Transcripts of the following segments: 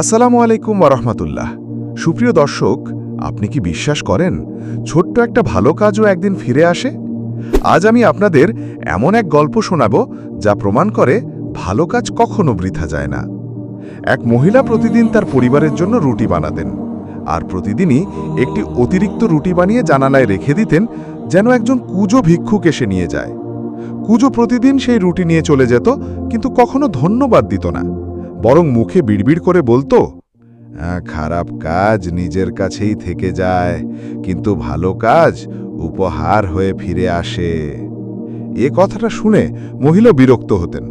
আসসালামু আলাইকুম ওরহমতুল্লাহ সুপ্রিয় দর্শক, আপনি কি বিশ্বাস করেন ছোট্ট একটা ভালো কাজও একদিন ফিরে আসে? আজ আমি আপনাদের এমন এক গল্প শোনাব যা প্রমাণ করে ভালো কাজ কখনো বৃথা যায় না। এক মহিলা প্রতিদিন তার পরিবারের জন্য রুটি বানাতেন আর প্রতিদিনই একটি অতিরিক্ত রুটি বানিয়ে জানালায় রেখে দিতেন যেন একজন কুজো ভিক্ষুক এসে নিয়ে যায়। কুজো প্রতিদিন সেই রুটি নিয়ে চলে যেত, কিন্তু কখনো ধন্যবাদ দিত না। বরং মুখে বিড়বিড় করে বলতো "আহ, খারাপ কাজ নিজের কাছেই থেকে যায় কিন্তু ভালো কাজ উপহার হয়ে ফিরে আসে। এ কথাটা শুনে মহিলা বিরক্ত হতেন।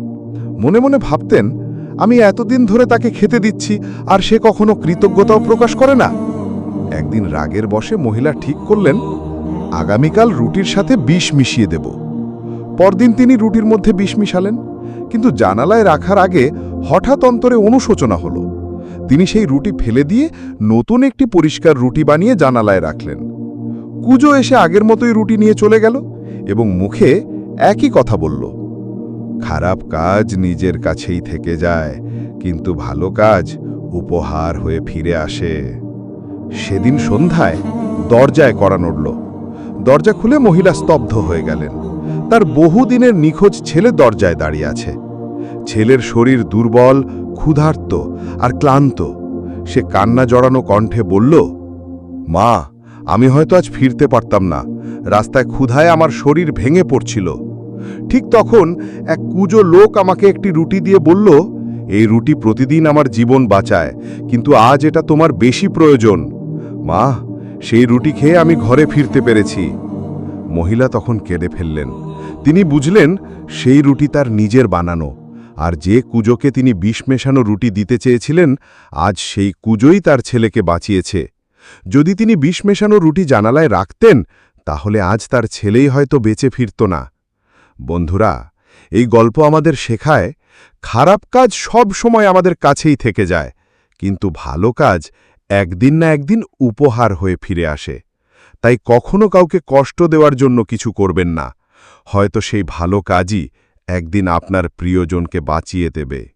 মনে মনে ভাবতেন আমি এতদিন ধরে তাকে খেতে দিচ্ছি আর সে কখনো কৃতজ্ঞতাও প্রকাশ করে না। একদিন রাগের বসে মহিলা ঠিক করলেন আগামীকাল রুটির সাথে বিষ মিশিয়ে দেব। পরদিন তিনি রুটির মধ্যে বিষ মিশালেন কিন্তু জানালায় রাখার আগে হঠাৎ অন্তরে অনুশোচনা হলো। তিনি সেই রুটি ফেলে দিয়ে নতুন একটি পরিষ্কার রুটি বানিয়ে জানালায় রাখলেন। কুজো এসে আগের মতোই রুটি নিয়ে চলে গেল এবং মুখে একই কথা বলল, খারাপ কাজ নিজের কাছেই থেকে যায়, কিন্তু ভালো কাজ উপহার হয়ে ফিরে আসে। সেদিন সন্ধ্যায় দরজায় করা নড়ল। দরজা খুলে মহিলা স্তব্ধ হয়ে গেলেন। তার বহুদিনের নিখোঁজ ছেলে দরজায় দাঁড়িয়ে আছে। ছেলের শরীর দুর্বল, ক্ষুধার্ত আর ক্লান্ত। সে কান্না জড়ানো কণ্ঠে বলল, মা, আমি হয়তো আজ ফিরতে পারতাম না। রাস্তায় ক্ষুধায় আমার শরীর ভেঙে পড়ছিল। ঠিক তখন এক কুজো লোক আমাকে একটি রুটি দিয়ে বলল, এই রুটি প্রতিদিন আমার জীবন বাঁচায়, কিন্তু আজ এটা তোমার বেশি প্রয়োজন। মা, সেই রুটি খেয়ে আমি ঘরে ফিরতে পেরেছি। মহিলা তখন কেঁদে ফেললেন। তিনি বুঝলেন, সেই রুটি তার নিজের বানানো। আর যে কুজোকে তিনি বিষ মেশানো রুটি দিতে চেয়েছিলেন, আজ সেই কুজোই তার ছেলেকে বাঁচিয়েছে। যদি তিনি বিষ মেশানো রুটি জানালায় রাখতেন, তাহলে আজ তার ছেলেই হয়তো বেঁচে ফিরত না। বন্ধুরা, এই গল্প আমাদের শেখায়, খারাপ কাজ সব সময় আমাদের কাছেই থেকে যায়, কিন্তু ভালো কাজ একদিন না একদিন উপহার হয়ে ফিরে আসে। তাই কখনো কাউকে কষ্ট দেওয়ার জন্য কিছু করবেন না। হয়তো সেই ভালো কাজই একদিন আপনার প্রিয়জনকে বাঁচিয়ে দেবে।